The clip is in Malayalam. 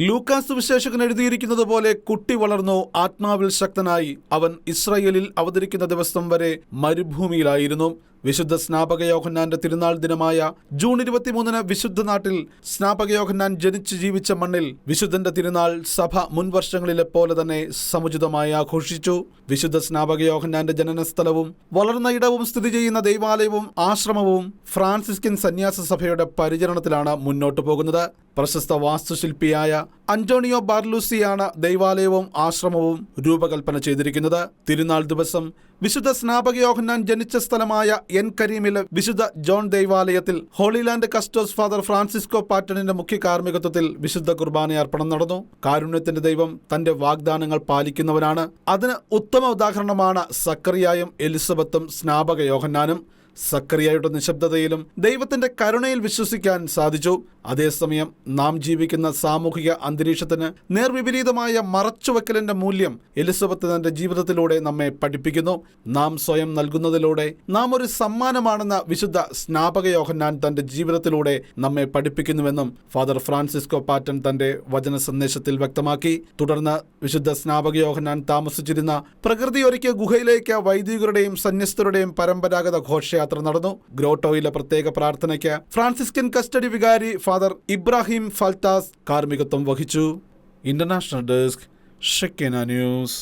ലൂക്കാസ് വിശേഷകൻ എഴുതിയിരിക്കുന്നത് പോലെ കുട്ടി വളർന്നു ആത്മാവിൽ ശക്തനായി. അവൻ ഇസ്രയേലിൽ അവതരിക്കുന്ന ദിവസം വരെ മരുഭൂമിയിലായിരുന്നു. വിശുദ്ധ സ്നാപക യോഹന്നാന്റെ തിരുനാൾ ദിനമായ ജൂൺ ഇരുപത്തിമൂന്നിന് വിശുദ്ധ നാട്ടിൽ സ്നാപക യോഹന്നാൻ ജനിച്ചു ജീവിച്ച മണ്ണിൽ വിശുദ്ധന്റെ തിരുനാൾ സഭ മുൻവർഷങ്ങളിലെ പോലെ തന്നെ സമുചിതമായി ആഘോഷിച്ചു. വിശുദ്ധ സ്നാപക യോഹന്നാന്റെ ജനന സ്ഥലവും വളർന്ന ഇടവും സ്ഥിതി ചെയ്യുന്ന ദൈവാലയവും ആശ്രമവും ഫ്രാൻസിസ്കിൻ സന്യാസ സഭയുടെ പരിചരണത്തിലാണ് മുന്നോട്ടു പോകുന്നത്. പ്രശസ്ത വാസ്തുശില്പിയായ അന്റോണിയോ ബാർലൂസിയാണ് ദൈവാലയവും ആശ്രമവും രൂപകൽപ്പന ചെയ്തിരിക്കുന്നത്. തിരുനാൾ ദിവസം വിശുദ്ധ സ്നാപക യോഹന്നാൻ ജനിച്ച സ്ഥലമായ എൻ കരീമിലെ വിശുദ്ധ ജോൺ ദൈവാലയത്തിൽ Holy Land Custos father Francisco പാറ്റണിന്റെ മുഖ്യ കാർമ്മികത്വത്തിൽ വിശുദ്ധ കുർബാന അർപ്പണം നടന്നു. കാരുണ്യത്തിന്റെ ദൈവം തന്റെ വാഗ്ദാനങ്ങൾ പാലിക്കുന്നവനാണ്. അതിന് ഉത്തമ ഉദാഹരണമാണ് സക്കറിയായും എലിസബത്തും സ്നാപക യോഹന്നാനും. സക്കറിയായുടെ നിശബ്ദതയിലും ദൈവത്തിന്റെ കരുണയിൽ വിശ്വസിക്കാൻ സാധിച്ചു. അതേസമയം നാം ജീവിക്കുന്ന സാമൂഹിക അന്തരീക്ഷത്തിന് നേർവിപരീതമായ മറച്ചുവെക്കലിന്റെ മൂല്യം എലിസബത്ത് തന്റെ ജീവിതത്തിലൂടെ നമ്മെ പഠിപ്പിക്കുന്നു. നാം സ്വയം നൽകുന്നതിലൂടെ നാം ഒരു സമ്മാനമാണെന്ന വിശുദ്ധ സ്നാപക യോഹന്നാൻ തന്റെ ജീവിതത്തിലൂടെ നമ്മെ പഠിപ്പിക്കുന്നുവെന്നും ഫാദർ ഫ്രാൻസിസ്കോ പാറ്റൻ തന്റെ വചന സന്ദേശത്തിൽ വ്യക്തമാക്കി. തുടർന്ന് വിശുദ്ധ സ്നാപക യോഹന്നാൻ താമസിച്ചിരുന്ന പ്രകൃതി ഒരുക്കിയ ഗുഹയിലേക്ക് വൈദികരുടെയും സന്യസ്തരുടെയും പരമ്പരാഗത ഘോഷയാത്ര നടന്നു. ഗ്രോട്ടോയിലെ പ്രത്യേക പ്രാർത്ഥനയ്ക്ക് ഫ്രാൻസിസ്കൻ കസ്റ്റഡി വികാരി ഫാദർ ഇബ്രാഹിം ഫൽത്താസ് കാർമ്മികത്വം വഹിച്ചു. International desk Shekinah news.